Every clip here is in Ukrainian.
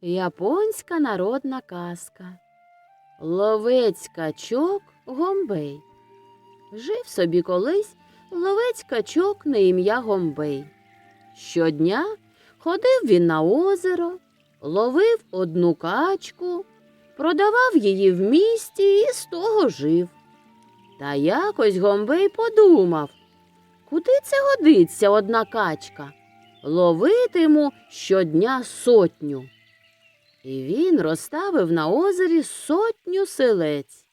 Японська народна казка. Ловець качок Гомбей. Жив собі колись ловець качок на ім'я Гомбей. Щодня ходив він на озеро, ловив одну качку, продавав її в місті і з того жив. Та якось Гомбей подумав, куди це годиться одна качка? Ловитиму щодня сотню. І він розставив на озері сотню селець.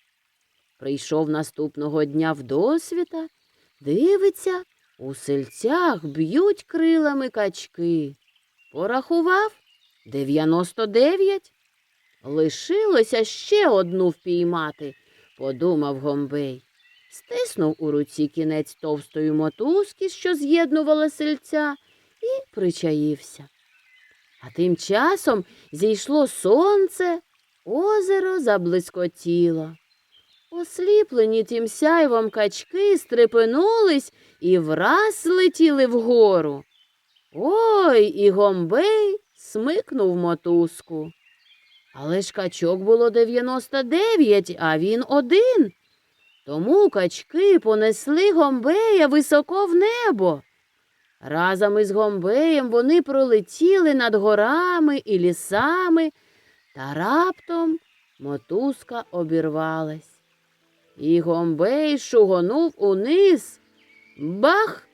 Прийшов наступного дня в досвіта, дивиться, у сельцях б'ють крилами качки. Порахував дев'яносто дев'ять. Лишилося ще одну впіймати, подумав Гомбей. Стиснув у руці кінець товстої мотузки, що з'єднувала сельця, і причаївся. А тим часом зійшло сонце, озеро заблискотіло. Осліплені тим сяйвом качки стрепенулись і враз злетіли вгору. Ой, і Гомбей смикнув мотузку. Але ж качок було 99, а він один. Тому качки понесли Гомбея високо в небо. Разом із Гомбеєм вони пролетіли над горами і лісами, та раптом мотузка обірвалась. І Гомбей шугонув униз. Бах!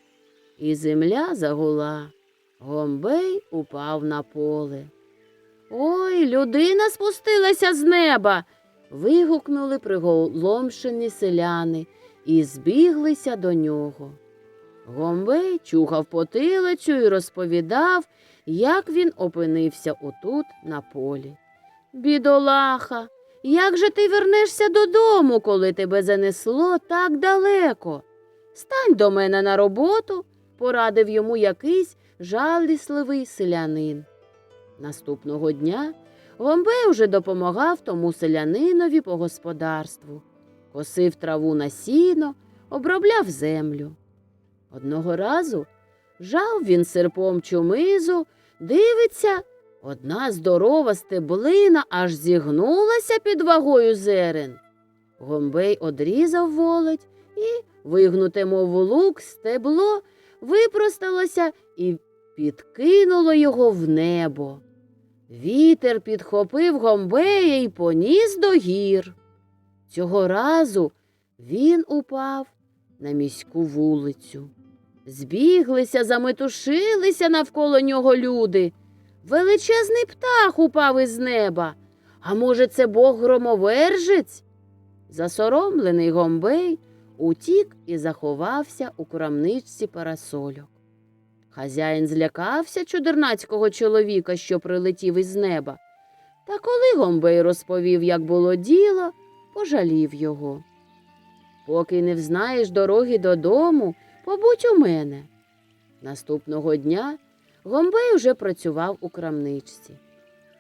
І земля загула. Гомбей упав на поле. Ой, людина спустилася з неба. вигукнули приголомшені селяни і збіглися до нього. Гомбей чухав потилицю і розповідав, як він опинився отут на полі. Бідолаха, як же ти вернешся додому, коли тебе занесло так далеко? Стань до мене на роботу, порадив йому якийсь жалісливий селянин. Наступного дня Гомбей уже допомагав тому селянинові по господарству, косив траву на сіно, обробляв землю. Одного разу жав він серпом чумизу, дивиться, одна здорова стеблина аж зігнулася під вагою зерен. Гомбей одрізав володь і, вигнуте, мов лук, стебло випросталося і підкинуло його в небо. Вітер підхопив Гомбея і поніс до гір. Цього разу він упав на міську вулицю. Збіглися, заметушилися навколо нього люди. Величезний птах упав із неба. А може, це бог громовержець? Засоромлений Гомбей утік і заховався у крамничці парасольок. Хазяїн злякався чудернацького чоловіка, що прилетів із неба. Та коли Гомбей розповів, як було діло, пожалів його. Поки не взнаєш дороги додому, побудь у мене. Наступного дня Гомбей уже працював у крамничці.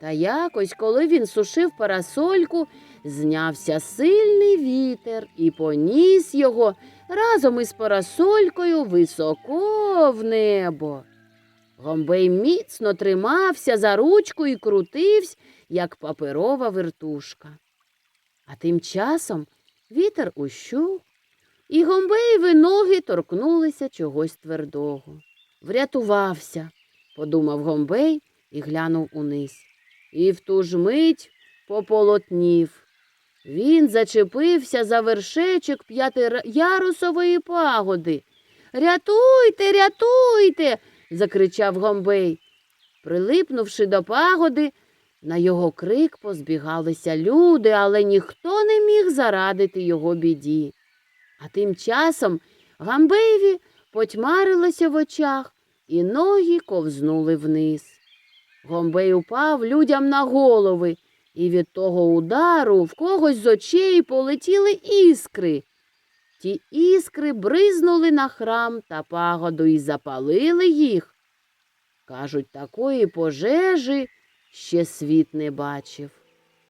Та якось, коли він сушив парасольку, знявся сильний вітер і поніс його разом із парасолькою високо в небо. Гомбей міцно тримався за ручку і крутився, як паперова вертушка. А тим часом вітер ущух, і Гомбеєві ноги торкнулися чогось твердого. Врятувався, подумав Гомбей і глянув униз. І в ту ж мить пополотнів. Він зачепився за вершечок п'ятиярусової пагоди. Рятуйте, рятуйте. закричав Гомбей. Прилипнувши до пагоди, на його крик позбігалися люди, але ніхто не міг зарадити його біді. А тим часом Гамбеєві потьмарилося в очах, і ноги ковзнули вниз. Гомбей упав людям на голови, і від того удару в когось з очей полетіли іскри. Ті іскри бризнули на храм та пагоду і запалили їх. Кажуть, такої пожежі ще світ не бачив.